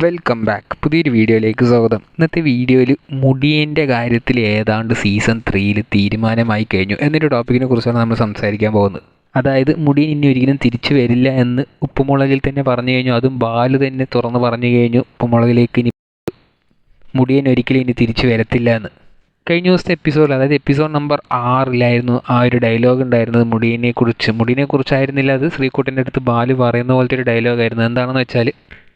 Welcome back പുതിയൊരു വീഡിയോയിലേക്ക് സ്വാഗതം. ഇന്നത്തെ വീഡിയോയിൽ മുടിയന്റെ കാര്യത്തിൽ ഏതാണ്ട് സീസൺ ത്രീയിൽ തീരുമാനമായി കഴിഞ്ഞു എന്നൊരു ടോപ്പിക്കിനെ കുറിച്ചാണ് നമ്മൾ സംസാരിക്കാൻ പോകുന്നത്. അതായത് മുടിയൻ ഇനി ഒരിക്കലും തിരിച്ചു വരില്ല എന്ന് ഉപ്പുമുളകിൽ തന്നെ പറഞ്ഞു കഴിഞ്ഞു. അതും ബാലു തന്നെ തുറന്ന് പറഞ്ഞു കഴിഞ്ഞു ഉപ്പുമുളകിലേക്ക് ഇനി മുടിയൻ ഒരിക്കലും ഇനി തിരിച്ചു വരത്തില്ല എന്ന്. കഴിഞ്ഞ ദിവസത്തെ എപ്പിസോഡിൽ അതായത് എപ്പിസോഡ് നമ്പർ ആറിലായിരുന്നു ആ ഒരു ഡയലോഗ് ഉണ്ടായിരുന്നത് മുടിയനെ കുറിച്ച്. മുടിയനെ കുറിച്ചായിരുന്നില്ല അത്. ശ്രീകുട്ടന്റെ അടുത്ത് ബാലു പറയുന്ന പോലത്തെ ഒരു ഡയലോഗായിരുന്നു എന്താണെന്ന് വെച്ചാൽ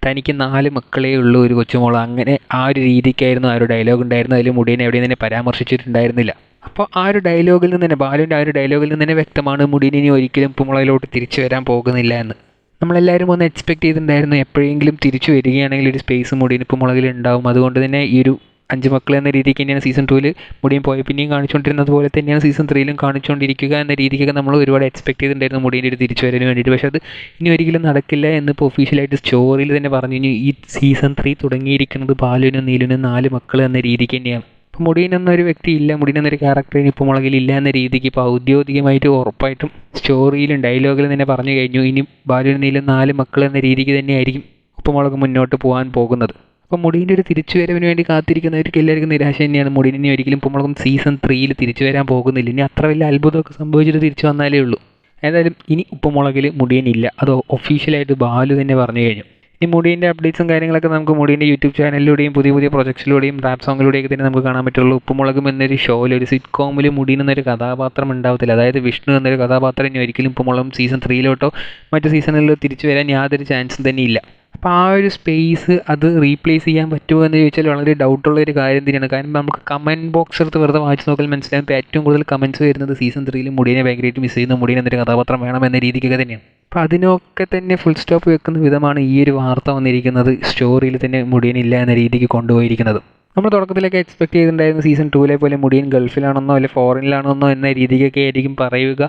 തനിക്ക് നാല് മക്കളേ ഉള്ളൂ ഒരു കൊച്ചുമോൾ അങ്ങനെ ആ ഒരു രീതിക്കായിരുന്നു ആ ഒരു ഡയലോഗ് ഉണ്ടായിരുന്നത്. അതിൽ മുടിയനെ എവിടെയും തന്നെ പരാമർശിച്ചിട്ടുണ്ടായിരുന്നില്ല. അപ്പോൾ ആ ഒരു ഡയലോഗിൽ നിന്ന് തന്നെ ബാലുവിന്റെ ആ ഒരു ഡയലോഗിൽ നിന്ന് തന്നെ വ്യക്തമാണ് മുടിയൻ ഇനി ഒരിക്കലും പുമ്മളയിലോട്ട് തിരിച്ചു വരാൻ പോകുന്നില്ല എന്ന്. നമ്മളെല്ലാവരും ഒന്ന് എക്സ്പെക്ട് ചെയ്തിട്ടുണ്ടായിരുന്നു എപ്പോഴെങ്കിലും തിരിച്ചു വരികയാണെങ്കിൽ ഒരു സ്പേസ് മുടിയൻ ഉപ്പുമുളകിൽ ഉണ്ടാവും. അതുകൊണ്ട് തന്നെ ഈ ഒരു അഞ്ച് മക്കൾ എന്ന രീതിക്ക് തന്നെയാണ് സീസൺ ടൂവിൽ മുടിയും പോയ പിന്നെയും കാണിച്ചുകൊണ്ടിരുന്നത് പോലെ തന്നെയാണ് സീസൺ ത്രീയിലും കാണിച്ചുകൊണ്ടിരിക്കുക എന്ന രീതിക്കൊക്കെ നമ്മൾ ഒരുപാട് എക്സ്പെക്ട് ചെയ്തിട്ടുണ്ടായിരുന്നു മുടീന്റെ ഒരു തിരിച്ചു വരാൻ വേണ്ടിയിട്ട്. പക്ഷേ അത് ഇനി ഒരിക്കലും നടക്കില്ല എന്നിപ്പോൾ ഒഫീഷ്യലായിട്ട് സ്റ്റോറിയിൽ തന്നെ പറഞ്ഞു. കഴിഞ്ഞു ഈ സീസൺ ത്രീ തുടങ്ങിയിരിക്കുന്നത് ബാലുവിനും നീലുവിനും നാല് മക്കൾ എന്ന രീതിക്ക് തന്നെയാണ്. ഇപ്പോൾ മുടിയൻ എന്നൊരു വ്യക്തി ഇല്ല മുടിയൻ എന്നൊരു ക്യാരക്ടർ ഇനി ഇപ്പോൾ മുളകിൽ ഇല്ല എന്ന രീതിക്ക് ഇപ്പോൾ ഔദ്യോഗികമായിട്ട് ഉറപ്പായിട്ടും സ്റ്റോറിയിലും ഡയലോഗിലും തന്നെ പറഞ്ഞു കഴിഞ്ഞു. ഇനി ബാലുവിനും നീലും നാല് മക്കൾ എന്ന രീതിക്ക് തന്നെയായിരിക്കും ഉപ്പുമുളക് മുന്നോട്ട് പോകാൻ പോകുന്നത്. അപ്പോൾ മുടീന്റെ ഒരു തിരിച്ചുവരവിന് വേണ്ടി കാത്തിരിക്കുന്നവർക്ക് എല്ലാവർക്കും നിരാശ തന്നെയാണ്. മുടീൻ ഇനി ഒരിക്കലും ഉപ്പുമുളകും സീസൺ ത്രീയിൽ തിരിച്ചു വരാൻ പോകുന്നില്ല. ഇനി അത്ര വലിയ അത്ഭുതമൊക്കെ സംഭവിച്ചിട്ട് തിരിച്ചു വന്നാലേ ഉള്ളൂ. ഏതായാലും ഇനി ഉപ്പുമുളകിൽ മുടിയനില്ല അത് ഒഫീഷ്യലായിട്ട് ബാലു തന്നെ പറഞ്ഞു കഴിഞ്ഞു. ഇനി മുടീന്റെ അപ്ഡേറ്റ്സും കാര്യങ്ങളൊക്കെ നമുക്ക് മുടീന്റെ യൂട്യൂബ് ചാനലിലൂടെയും പുതിയ പുതിയ പ്രൊജക്ട്സിലൂടെയും റാപ്പ് സോങ്ങിലൂടെയൊക്കെ തന്നെ നമുക്ക് കാണാൻ പറ്റുള്ളൂ. ഉപ്പുമുളകും എന്നൊരു ഷോയിൽ ഒരു സിറ്റ് കോമിൽ മുടീൻ എന്നൊരു കഥാപാത്രം ഉണ്ടാവത്തില്ല. അതായത് വിഷ്ണു എന്നൊരു കഥാപാത്രം ഇനി ഒരിക്കലും ഉപ്പുമുളകും സീസൺ ത്രീയിലോട്ടോ മറ്റു സീസണിലോ തിരിച്ചു വരാൻ യാതൊരു ചാൻസും തന്നെ ഇല്ല. അപ്പോൾ ആ ഒരു സ്പേസ് അത് റീപ്ലേസ് ചെയ്യാൻ പറ്റുമോ എന്ന് ചോദിച്ചാൽ വളരെ ഡൗട്ടുള്ള ഒരു കാര്യം തന്നെയാണ്. കാരണം നമുക്ക് കമന്റ് ബോക്സ് എടുത്ത് വെറുതെ വായിച്ച് നോക്കാൻ മനസ്സിലാകും ഇപ്പോൾ ഏറ്റവും കൂടുതൽ കമന്റ്സ് വരുന്നത് സീസൺ ത്രീയിൽ മുടിയനെ ഭയങ്കരമായിട്ട് മിസ് ചെയ്യുന്ന. മുടിയൻ എന്നൊരു കഥാപാത്രം വേണം എന്ന രീതിക്കൊക്കെ തന്നെയാണ്. അപ്പോൾ അതിനൊക്കെ തന്നെ ഫുൾ സ്റ്റോപ്പ് വെക്കുന്ന വിധമാണ് ഈ ഒരു വാർത്ത വന്നിരിക്കുന്നത്. സ്റ്റോറിയിൽ തന്നെ മുടിയനില്ല എന്ന രീതിക്ക് കൊണ്ടുപോയിരിക്കുന്നത്. നമ്മൾ തുടക്കത്തിലൊക്കെ എക്സ്പെക്ട് ചെയ്തിട്ടുണ്ടായിരുന്നു സീസൺ ടൂവിലെ പോലെ മുടിയൻ ഗൾഫിലാണെന്നോ അല്ലെ ഫോറിനിലാണെന്നോ എന്ന രീതിക്കൊക്കെ ആയിരിക്കും പറയുക.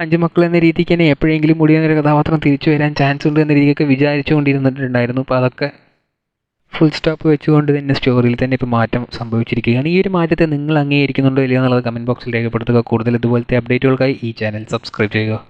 അഞ്ച് മക്കൾ എന്ന രീതിക്ക് തന്നെ എപ്പോഴെങ്കിലും മുടിയെന്നൊരു കഥാപാത്രം തിരിച്ചു വരാൻ ചാൻസ് ഉണ്ട് എന്ന രീതിക്കൊക്കെ വിചാരിച്ചുകൊണ്ടിരുന്നിട്ടുണ്ടായിരുന്നു. അപ്പോൾ അതൊക്കെ ഫുൾ സ്റ്റോപ്പ് വെച്ചുകൊണ്ട് തന്നെ സ്റ്റോറിയിൽ തന്നെ ഇപ്പോൾ മാറ്റം സംഭവിച്ചിരിക്കുകയാണ്. ഈ ഒരു മാറ്റത്തെ നിങ്ങൾ അംഗീകരിക്കുന്നുണ്ടോ ഇല്ലയോ എന്നുള്ളത് കമന്റ് ബോക്സിൽ രേഖപ്പെടുത്തുക. കൂടുതൽ ഇതുപോലത്തെ അപ്ഡേറ്റുകൾക്കായി ഈ ചാനൽ സബ്സ്ക്രൈബ് ചെയ്യുക.